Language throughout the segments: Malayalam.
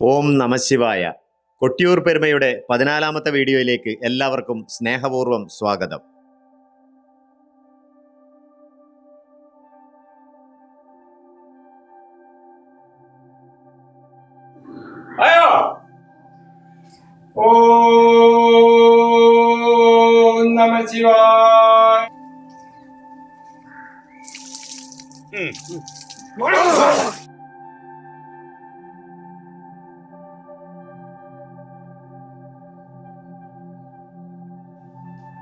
ഓം നമശിവായ കൊട്ടിയൂർ പെരുമയുടെ പതിനാലാമത്തെ വീഡിയോയിലേക്ക് എല്ലാവർക്കും സ്നേഹപൂർവം സ്വാഗതം. ഓ നമ ശിവായ.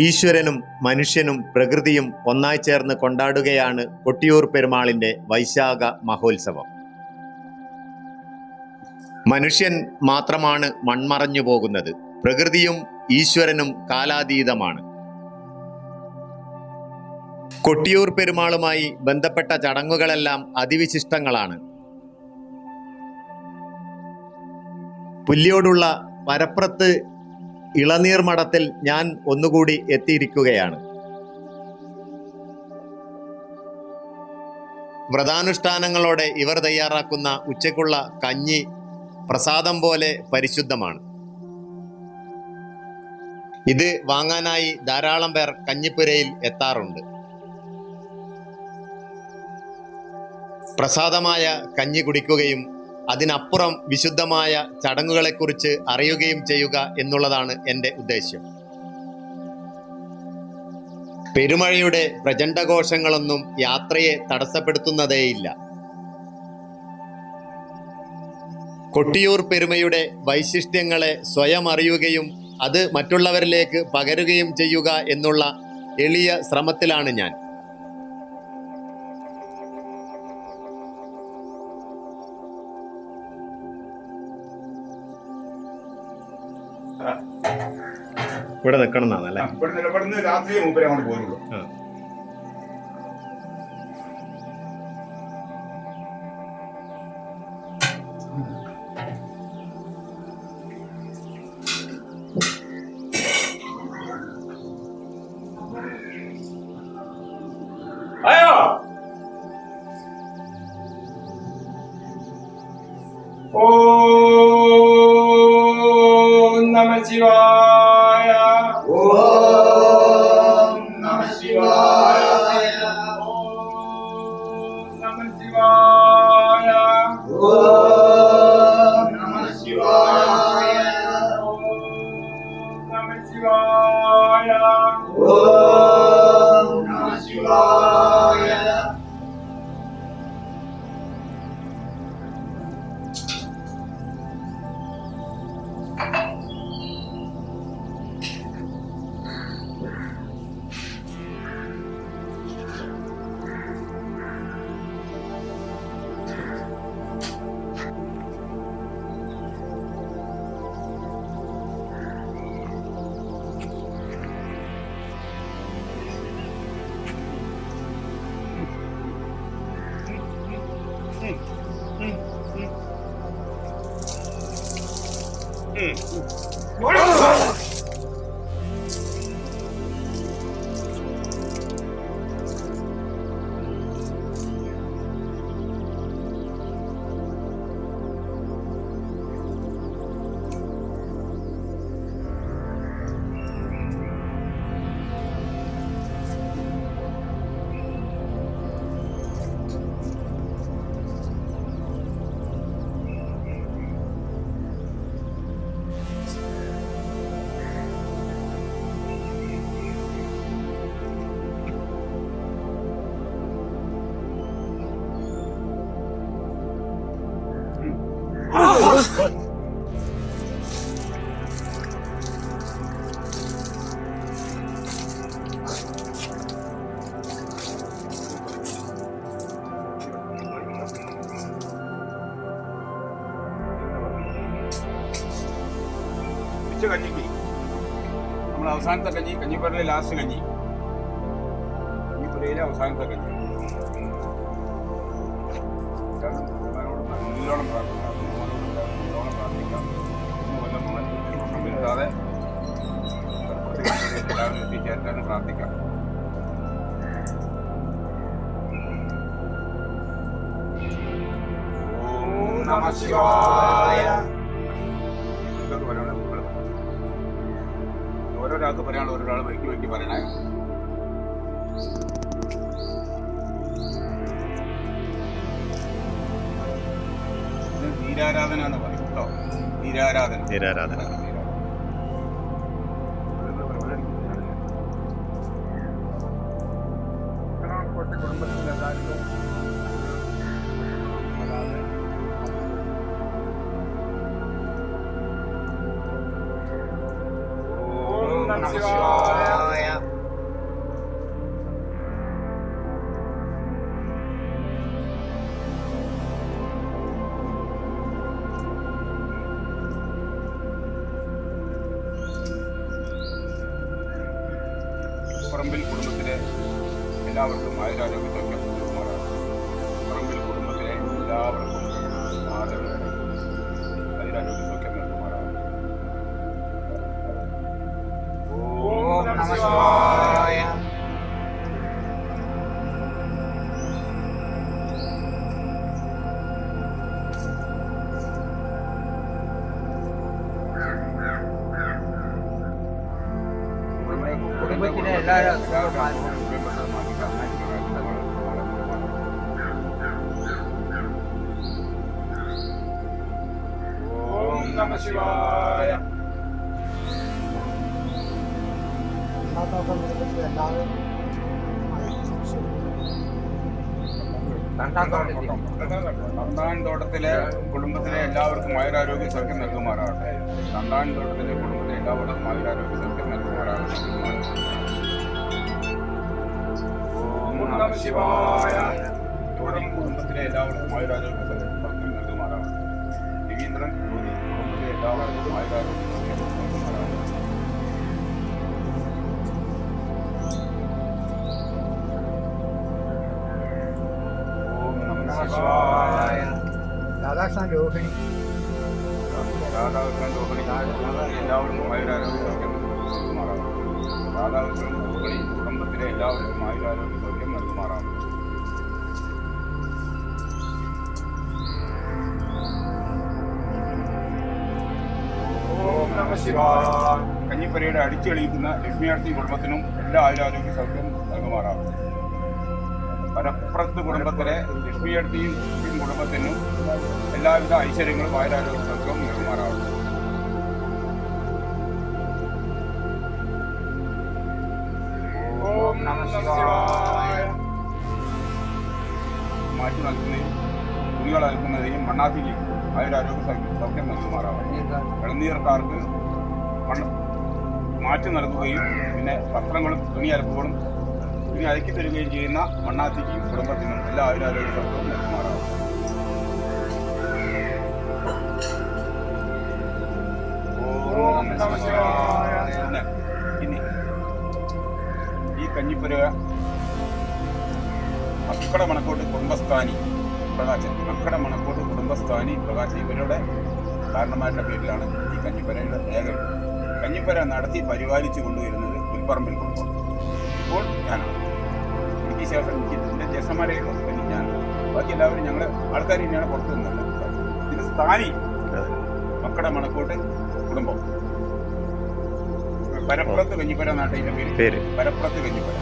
ഈശ്വരനും മനുഷ്യനും പ്രകൃതിയും ഒന്നായി ചേർന്ന് കൊണ്ടാടുകയാണ് കൊട്ടിയൂർ പെരുമാളിന്റെ വൈശാഖ മഹോത്സവം. മനുഷ്യൻ മാത്രമാണ് മൺമറഞ്ഞു പോകുന്നത്. പ്രകൃതിയും ഈശ്വരനും കാലാതീതമാണ്. കൊട്ടിയൂർ പെരുമാളുമായി ബന്ധപ്പെട്ട ചടങ്ങുകളെല്ലാം അതിവിശിഷ്ടങ്ങളാണ്. പുല്ലിയോടുള്ള പരപ്രത്ത് ഇളനീർ മഠത്തിൽ ഞാൻ ഒന്നുകൂടി എത്തിയിരിക്കുകയാണ്. വ്രതാനുഷ്ഠാനങ്ങളോടെ ഇവർ തയ്യാറാക്കുന്ന ഉച്ചയ്ക്കുള്ള കഞ്ഞി പ്രസാദം പോലെ പരിശുദ്ധമാണ്. ഇത് വാങ്ങാനായി ധാരാളം പേർ കഞ്ഞിപ്പുരയിൽ എത്താറുണ്ട്. പ്രസാദമായ കഞ്ഞി കുടിക്കുകയും അതിനപ്പുറം വിശുദ്ധമായ ചടങ്ങുകളെക്കുറിച്ച് അറിയുകയും ചെയ്യുക എന്നുള്ളതാണ് എന്റെ ഉദ്ദേശ്യം. പെരുമഴയുടെ പ്രചണ്ഡഘോഷങ്ങളൊന്നും യാത്രയെ തടസ്സപ്പെടുത്തുന്നതേയില്ല. കൊട്ടിയൂർ പെരുമയുടെ വൈശിഷ്ട്യങ്ങളെ സ്വയം അറിയുകയും അത് മറ്റുള്ളവരിലേക്ക് പകരുകയും ചെയ്യുക എന്നുള്ള എളിയ ശ്രമത്തിലാണ് ഞാൻ. ഇവിടെ നിൽക്കണം എന്നാണല്ലേ ഇവിടെ നിലപെടുന്ന രാത്രി മൂപ്പരെ അങ്ങോട്ട് പോരുള്ളൂ. അയ്യോ! ഓ നമ ശിവായ Mm. ഉച്ച കഞ്ഞിക്ക് നമ്മൾ അവസാനത്തെ കഞ്ഞി കഞ്ഞിപ്പുരയിലെ ലാസ്റ്റ് കഞ്ഞി കഞ്ഞിപ്പുരയിലെ അവസാനത്തെ കഞ്ഞി കാരണം ഭഗവാനോട് നല്ലോണം പ്രാർത്ഥിക്കാം കിട്ടാതെ എല്ലാവരും എത്തിച്ചേരാനും പ്രാർത്ഥിക്കാം ഓരോരാൾക്ക് നമ ശിവായ പറയാനുള്ള ഒരാൾ വൈക്കി വൈക്കി പറയണേ നീരാരാധന എന്ന് പറയും കേട്ടോ. നീരാരാധന. നീരാരാധന. കുടുംബത്തിലെ എല്ലാവർക്കും അതായത് ഓം നമഃ ശിവായ എല്ലാവർക്കും ആയുരാരോഗ്യ ശിവായ കുടുംബത്തിലെ എല്ലാവർക്കും ആയുരാരോഗ്യ സൗഖ്യം നൽകുമാറാകട്ടെ. നന്ദാൻ തോട്ടത്തിലെ കുടുംബത്തിലെ എല്ലാവർക്കും ആയുരാരോഗ്യ സൗഖ്യം നൽകുമാറാകട്ടെ. ഓം ശിവായ. കുടുംബത്തിലെ എല്ലാവർക്കും ആയുരാരോഗ്യ സൗഖ്യം നൽകുമാറാകട്ടെ. രവീന്ദ്രൻ ജ്യോതി കുടുംബത്തിലെ എല്ലാവർക്കും ആയുരാരോഗ്യ സൗഖ്യം നൽകുമാറാകട്ടെ ഓം നമ ശിവായ രാധാകൃഷ്ണൻ രോഹിണി രാധാകൃഷ്ണൻ രോഹിണി എല്ലാവർക്കും ആയുരാരോഗ്യ സൗഖ്യം നൽകുമാറാകട്ടെ രാധാകൃഷ്ണൻ രോഹിണി കുടുംബത്തിലെ എല്ലാവർക്കും ആയുരാരോഗ്യ സൗഖ്യം കഞ്ഞിപ്പരയുടെ അടിച്ചെളിയിക്കുന്ന ലക്ഷ്മിയാർത്തി കുടുംബത്തിനും എല്ലാ ആയുരാരോഗ്യ സൗഖ്യം നൽകുമാറാകട്ടെ മലപ്പുറത്ത് കുടുംബത്തിലെ ലക്ഷ്മിയാർത്തിയും കുടുംബത്തിനും എല്ലാവിധ ഐശ്വര്യങ്ങളും ആയുരാരോഗ്യ സൗഖ്യവും നൽകുമാറാവും മാറ്റി നൽകുന്നതിനും തുണികൾ അൽക്കുന്നതിനും മണ്ണാത്തിക്ക് അവരാരോഗ്യ സൗഖ്യം- നൽകുമാറാകട്ടെ ഇളനീർക്കാർക്ക് മണ്ണ് മാറ്റി നൽകുകയും പിന്നെ പത്രങ്ങളും തുണി അലപ്പുകളും തുണി അലക്കി തരികയും ചെയ്യുന്ന മണ്ണാത്തിക്കും കുടുംബത്തിനും എല്ലാ അവരാരോഗ്യ സൗഖ്യവും. പിന്നെ ഇനി ഈ കഞ്ഞിപ്പുര മക്കട മണക്കോട്ട് കുടുംബസ്ഥാനി പ്രകാശൻ അക്കട മണക്കോട് കുടുംബസ്ഥാനി പ്രകാശൻ ഇവരുടെ കാരണന്മാരുടെ പേരിലാണ് ഈ കഞ്ഞിപ്പരയുടെ ഏക കഞ്ഞിപ്പര നടത്തി പരിപാലിച്ചു കൊണ്ടുവരുന്നത് പുൽപ്പറമ്പിൽ കൊണ്ടുപോകും ഇപ്പോൾ ഞാനാണ്. എനിക്ക് ശേഷം എനിക്ക് എന്റെ ജ്യേഷ്ഠന്മാരെ പിന്നെ ഞാൻ ബാക്കി എല്ലാവരും ഞങ്ങൾ ആൾക്കാർ തന്നെയാണ് പുറത്തു നിന്നുള്ളത് ഇതിന് സ്ഥാനി മക്കട മണക്കോട്ട് കുടുംബം. പരപ്പുറത്ത് കഞ്ഞിപ്പര നാട്ടിന്റെ പേര്. പേര്. പരപ്പുറത്ത് കഞ്ഞിപ്പര.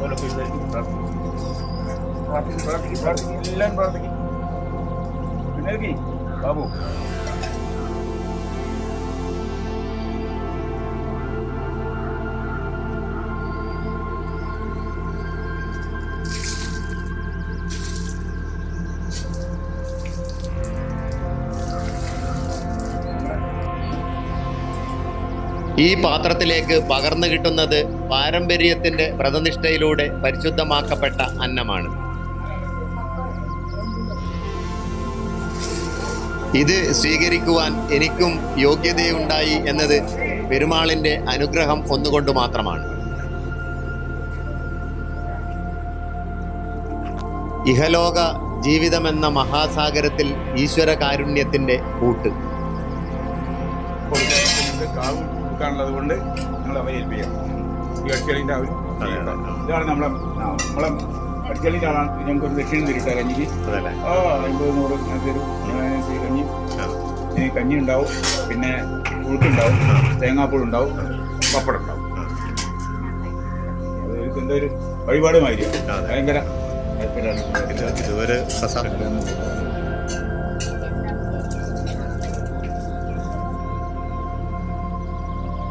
അതെ അതുപോലൊക്കെ ഇതായിരിക്കും പ്രാർത്ഥിക്കും. പ്രാർത്ഥിക്കും, പ്രാർത്ഥിക്കും, പ്രാർത്ഥിക്കും, എല്ലാവരും പ്രാർത്ഥിക്കും. വിനോദി, ബാബു ഈ പാത്രത്തിലേക്ക് പകർന്നു കിട്ടുന്നത് പാരമ്പര്യത്തിന്റെ വ്രതനിഷ്ഠയിലൂടെ പരിശുദ്ധമാക്കപ്പെട്ട അന്നമാണ്. ഇത് സ്വീകരിക്കുവാൻ എനിക്കും യോഗ്യതയുണ്ടായി എന്നത് പെരുമാളിന്റെ അനുഗ്രഹം ഒന്നുകൊണ്ട് മാത്രമാണ്. ഇഹലോക ജീവിതമെന്ന മഹാസാഗരത്തിൽ ഈശ്വര കാരുണ്യത്തിന്റെ കൂട്ട്. കാവ് കൊടുക്കാനുള്ളത് കൊണ്ട് നിങ്ങൾ അവരെ ഏൽപ്പിക്കാം ഈ അടിച്ചളിന്റെ അവർ. ഇതാണ് നമ്മളെ നമ്മളെ അടിച്ചളിന്റെ ആളാണ്. ഞങ്ങൾക്ക് ഒരു ദക്ഷിണം തരിട്ട കഞ്ഞിക്ക് ഓ ആ അമ്പത് നൂറ് തരും കഞ്ഞി. കഞ്ഞി ഉണ്ടാവും. പിന്നെ പുഴുക്കുണ്ടാവും തേങ്ങാപ്പൂൾ ഉണ്ടാവും. പപ്പടം ഉണ്ടാവും. എന്തോ ഒരു വഴിപാടുമായിരിക്കും. ഭയങ്കര ഇത്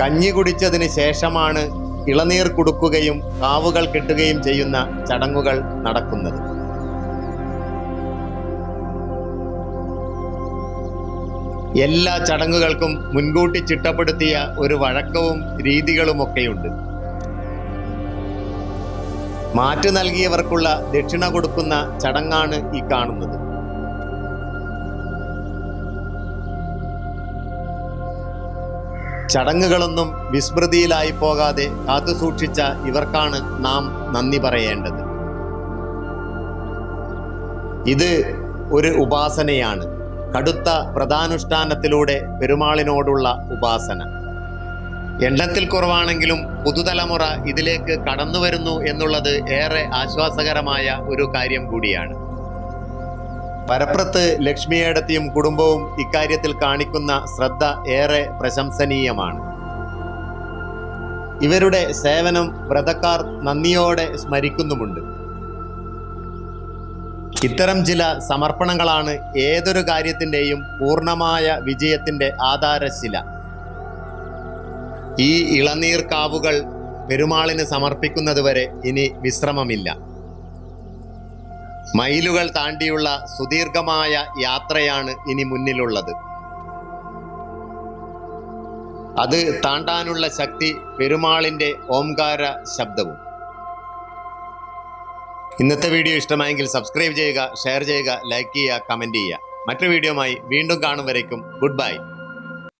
കഞ്ഞി കുടിച്ചതിന് ശേഷമാണ് ഇളനീർ കുടുക്കുകയും കാവുകൾ കെട്ടുകയും ചെയ്യുന്ന ചടങ്ങുകൾ നടക്കുന്നത്. എല്ലാ ചടങ്ങുകൾക്കും മുൻകൂട്ടി ചിട്ടപ്പെടുത്തിയ ഒരു വഴക്കവും രീതികളുമൊക്കെയുണ്ട്. മാറ്റു നൽകിയവർക്കുള്ള ദക്ഷിണ കൊടുക്കുന്ന ചടങ്ങാണ് ഈ കാണുന്നത്. ചടങ്ങുകളൊന്നും വിസ്മൃതിയിലായി പോകാതെ കാത്തുസൂക്ഷിച്ച ഇവർക്കാണ് നാം നന്ദി പറയേണ്ടത്. ഇത് ഒരു ഉപാസനയാണ്. കടുത്ത പ്രധാനുഷ്ഠാനത്തിലൂടെ പെരുമാളിനോടുള്ള ഉപാസന. എണ്ണത്തിൽ കുറവാണെങ്കിലും പുതുതലമുറ ഇതിലേക്ക് കടന്നു വരുന്നു എന്നുള്ളത് ഏറെ ആശ്വാസകരമായ ഒരു കാര്യം കൂടിയാണ്. പരപ്രത്ത് ലക്ഷ്മിയേടത്തിയും കുടുംബവും ഇക്കാര്യത്തിൽ കാണിക്കുന്ന ശ്രദ്ധ ഏറെ പ്രശംസനീയമാണ്. ഇവരുടെ സേവനം വ്രതക്കാർ നന്ദിയോടെ സ്മരിക്കുന്നുമുണ്ട്. ഇത്തരം ചില സമർപ്പണങ്ങളാണ് ഏതൊരു കാര്യത്തിന്റെയും പൂർണമായ വിജയത്തിന്റെ ആധാരശില. ഈ ഇളനീർ കാവുകൾ പെരുമാളിന് സമർപ്പിക്കുന്നതുവരെ ഇനി വിശ്രമമില്ല. മൈലുകൾ താണ്ടിയുള്ള സുദീർഘമായ യാത്രയാണ് ഇനി മുന്നിലുള്ളത്. അത് താണ്ടാനുള്ള ശക്തി പെരുമാളിന്റെ ഓംകാര ശബ്ദവും. ഇന്നത്തെ വീഡിയോ ഇഷ്ടമായെങ്കിൽ സബ്സ്ക്രൈബ് ചെയ്യുക ഷെയർ ചെയ്യുക ലൈക്ക് ചെയ്യുക കമന്റ് ചെയ്യുക. മറ്റു വീഡിയോമായി വീണ്ടും കാണും വരയ്ക്കും ഗുഡ് ബൈ.